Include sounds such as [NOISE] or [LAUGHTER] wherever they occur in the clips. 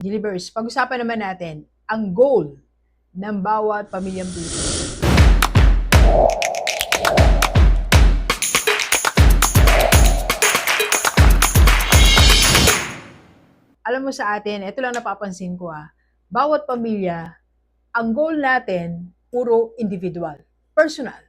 Delivers, pag-usapan naman natin ang goal ng bawat pamilyang Pilipino. Alam mo sa atin, ito lang napapansin ko ah, bawat pamilya, ang goal natin, puro individual, personal.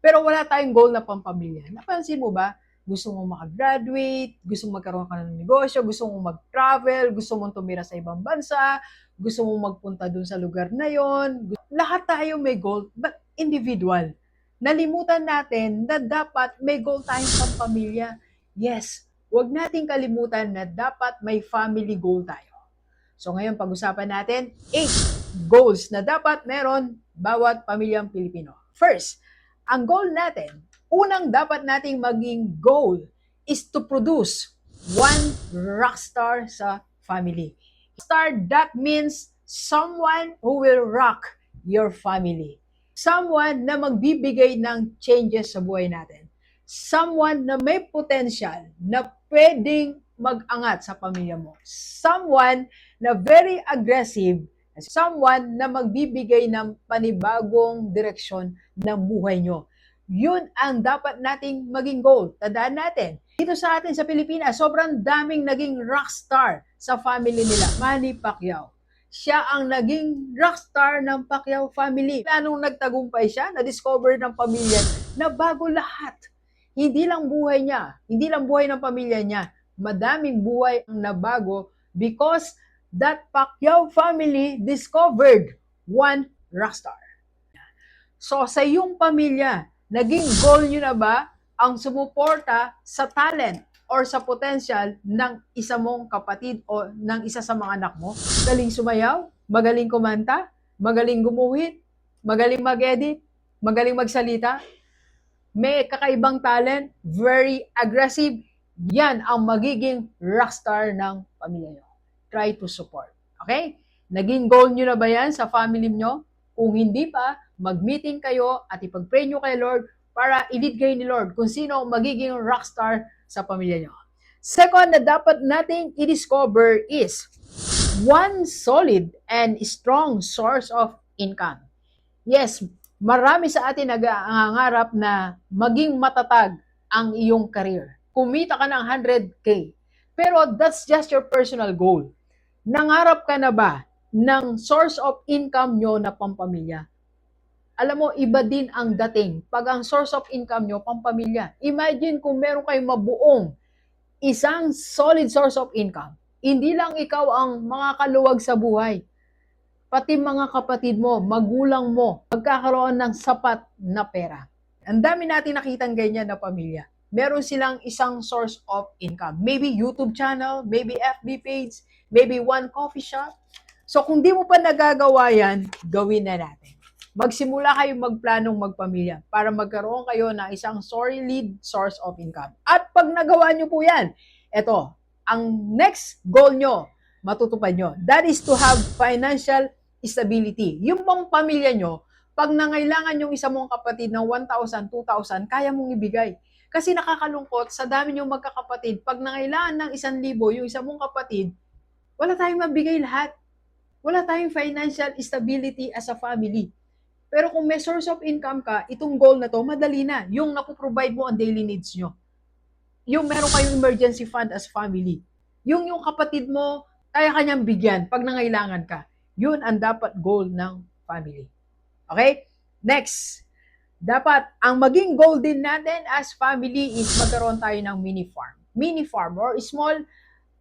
Pero wala tayong goal na pampamilya. Napansin mo ba? Gusto mong makagraduate, gusto mong magkaroon ka ng negosyo, gusto mong mag-travel, gusto mong tumira sa ibang bansa, gusto mong magpunta dun sa lugar na yon. Lahat tayo may goal, but individual. Nalimutan natin na dapat may goal tayong pampamilya. Yes, huwag nating kalimutan na dapat may family goal tayo. So ngayon pag-usapan natin 8 goals na dapat meron bawat pamilyang Pilipino. First, ang goal natin, unang dapat nating maging goal is to produce one rockstar sa family. Star, that means someone who will rock your family. Someone na magbibigay ng changes sa buhay natin. Someone na may potential na pwedeng mag-angat sa pamilya mo. Someone na very aggressive. Someone na magbibigay ng panibagong direksyon ng buhay nyo. Yun ang dapat nating maging goal. Tandaan natin, dito sa atin sa Pilipinas, sobrang daming naging rockstar sa family nila. Manny Pacquiao. Siya ang naging rockstar ng Pacquiao family. Anong nagtagumpay siya, na-discover ng pamilya na bago lahat. Hindi lang buhay niya, hindi lang buhay ng pamilya niya, madaming buhay ang nabago because that Pacquiao family discovered one rockstar. So sa iyong pamilya, naging goal nyo na ba ang sumuporta sa talent or sa potential ng isa mong kapatid o ng isa sa mga anak mo? Magaling sumayaw, magaling kumanta, magaling gumuhit, magaling mag-edit, magaling magsalita, may kakaibang talent, very aggressive, yan ang magiging rockstar ng pamilya nyo. Try to support. Okay? Naging goal nyo na ba yan sa family nyo? Kung hindi pa, mag-meeting kayo at ipag-pray nyo kay Lord para i-lead kayo ni Lord kung sino ang magiging rockstar sa pamilya nyo. Second na dapat nating i-discover is one solid and strong source of income. Yes, marami sa atin nag-aangarap na maging matatag ang iyong career. Kumita ka ng 100K. Pero that's just your personal goal. Nangarap ka na ba ng source of income nyo na pampamilya? Alam mo, iba din ang dating pag ang source of income nyo, pampamilya. Imagine kung meron kayong mabuong isang solid source of income. Hindi lang ikaw ang makakaluwag sa buhay. Pati mga kapatid mo, magulang mo, magkakaroon ng sapat na pera. Ang dami natin nakitang ganyan na pamilya. Meron silang isang source of income. Maybe YouTube channel, maybe FB page, maybe one coffee shop. So kung di mo pa nagagawa yan, gawin na natin. Magsimula kayo magplanong magpamilya para magkaroon kayo ng isang solid source of income. At pag nagawa nyo po yan, eto, ang next goal nyo, matutupad nyo. That is to have financial stability. Yung bang pamilya nyo, pag nangailangan yung isa mong kapatid ng 1,000, 2,000, kaya mong ibigay. Kasi nakakalungkot, sa dami yung magkakapatid, pag nangailangan ng 1,000 yung isa mong kapatid, wala tayong mabigay lahat. Wala tayong financial stability as a family. Pero kung may source of income ka, itong goal na to, madali na. Yung napoprovide mo ang daily needs nyo. Yung meron kayong emergency fund as family. Yung yung kapatid mo, kaya kanyang bigyan pag nangailangan ka. Yun ang dapat goal ng family. Okay? Next. Dapat, ang maging goal din natin as family is magkaroon tayo ng mini farm. Mini farm or small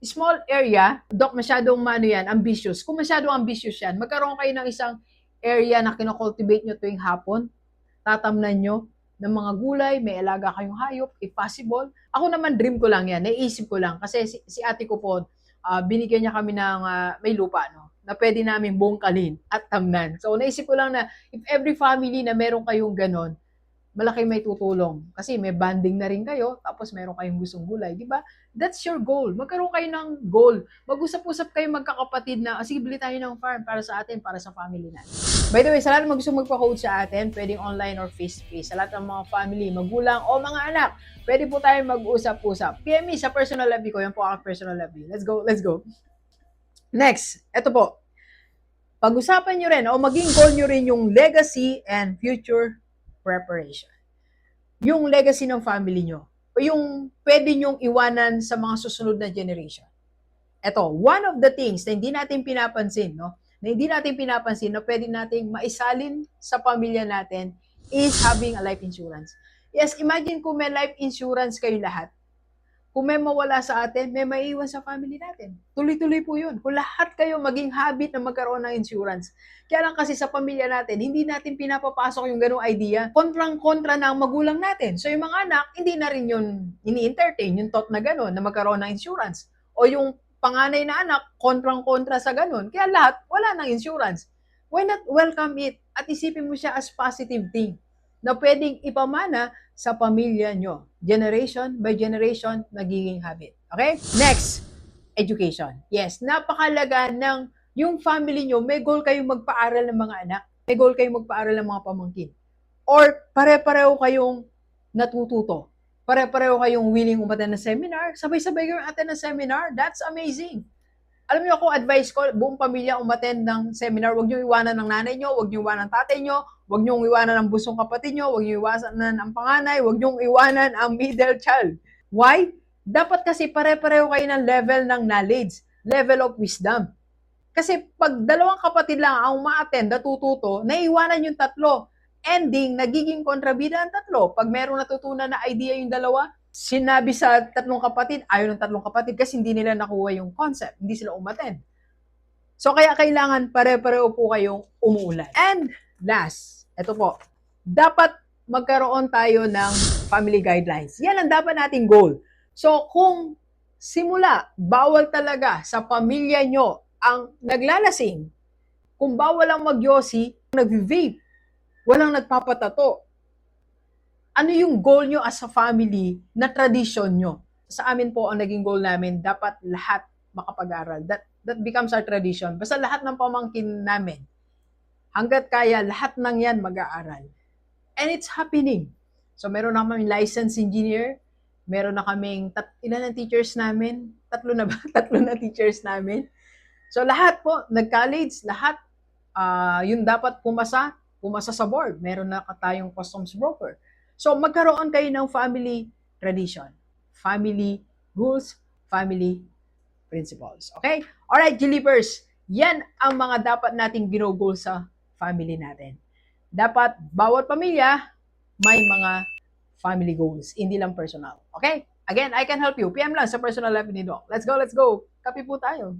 small area, dok masyadong mano yan, ambitious. Kung masyadong ambitious yan, magkaroon kayo ng isang area na kinocultivate nyo tuwing hapon, tatamnan nyo ng mga gulay, may alaga kayong hayop, if possible. Ako naman, dream ko lang yan, naisip ko lang. Kasi si, si ate ko po, ah, binigyan niya kami ng ah, may lupa, no? na pwede namin bungkalin at tamnan. So, naisip ko lang na if every family na meron kayong ganon, malaki may tutulong. Kasi may banding na rin kayo, tapos meron kayong gustong gulay, di ba? That's your goal. Magkaroon kayo ng goal. Mag-usap-usap kayo magkakapatid na, "Ah, sige, tayo ng farm para sa atin, para sa family natin. By the way, sa lahat ng gusto magpa-coach sa atin, pwedeng online or face-to-face. Sa lahat ng mga family, magulang o mga anak, pwede po tayo mag-usap-usap. PM me sa personal lobby ko, yan po ang personal lobby. Let's go, let's go. Next, eto po. Pag-usapan nyo rin o maging goal nyo rin yung legacy and future preparation. Yung legacy ng family nyo o yung pwede nyong iwanan sa mga susunod na generation. Ito, one of the things na hindi natin pinapansin, no? Na hindi natin pinapansin na pwede nating maisalin sa pamilya natin is having a life insurance. Yes, imagine kung may life insurance kayo lahat. Kung may mawala sa atin, may maiiwan sa family natin. Tuloy-tuloy po yun. Kung lahat kayo maging habit na magkaroon ng insurance. Kaya lang kasi sa pamilya natin, hindi natin pinapapasok yung ganong idea. Kontrang-kontra na ang magulang natin. So yung mga anak, hindi na rin yun ini-entertain, yung thought na gano'n, na magkaroon ng insurance. O yung panganay na anak, kontrang-kontra sa ganun. Kaya lahat, wala ng insurance. Why not welcome it? At isipin mo siya as positive thing na pwedeng ipamana sa pamilya nyo. Generation by generation, nagiging habit. Okay? Next, education. Yes, napakalaga ng yung family nyo, may goal kayong magpaaral ng mga anak. May goal kayong magpaaral ng mga pamangkin. Or pare-pareho kayong natututo. Pare-pareho kayong willing umaten ng seminar. Sabay-sabay kayong attend ng seminar. That's amazing. Alam niyo ako, advice ko, buong pamilya umaten ng seminar. Huwag niyo iwanan ng nanay niyo, huwag niyo iwanan ng tatay niyo, huwag niyo iwanan ng busong kapatid niyo, huwag niyo iwanan ang panganay, huwag niyo iwanan ang middle child. Why? Dapat kasi pare-pareho kayo ng level ng knowledge, level of wisdom. Kasi pag dalawang kapatid lang ang ma-attend, natututo, naiwanan yung tatlo. Ending, nagiging kontrabida ang tatlo. Pag merong natutunan na idea yung dalawa, sinabi sa tatlong kapatid, ayaw ng tatlong kapatid kasi hindi nila nakuha yung concept, hindi sila umaten. So kaya kailangan pare-pareho po kayong umuulan. And last, ito po, dapat magkaroon tayo ng family guidelines. Yan ang dapat nating goal. So kung simula, bawal talaga sa pamilya nyo ang naglalasing, kung bawal ang magyosi, nag-vape, walang nagpapatato, ano yung goal nyo as a family na tradition nyo? Sa amin po, ang naging goal namin, dapat lahat makapag-aral. That, that becomes our tradition. Basta lahat ng pamangkin namin, hanggat kaya, lahat ng yan mag-aaral. And it's happening. So, meron na kami licensed engineer, meron na kaming, tat, ilan ang teachers namin? Tatlo na ba? [LAUGHS] Tatlo na teachers namin. So, lahat po, nag-college, lahat, ah yun dapat pumasa, pumasa sa board. Meron na tayong customs broker. So, magkaroon kayo ng family tradition, family rules, family principles. Okay? Alright, Gilipers, yan ang mga dapat nating ginugol sa family natin. Dapat, bawat pamilya, may mga family goals, hindi lang personal. Okay? Again, I can help you. PM lang sa personal life ni Doc. Let's go, let's go. Kapi po tayo.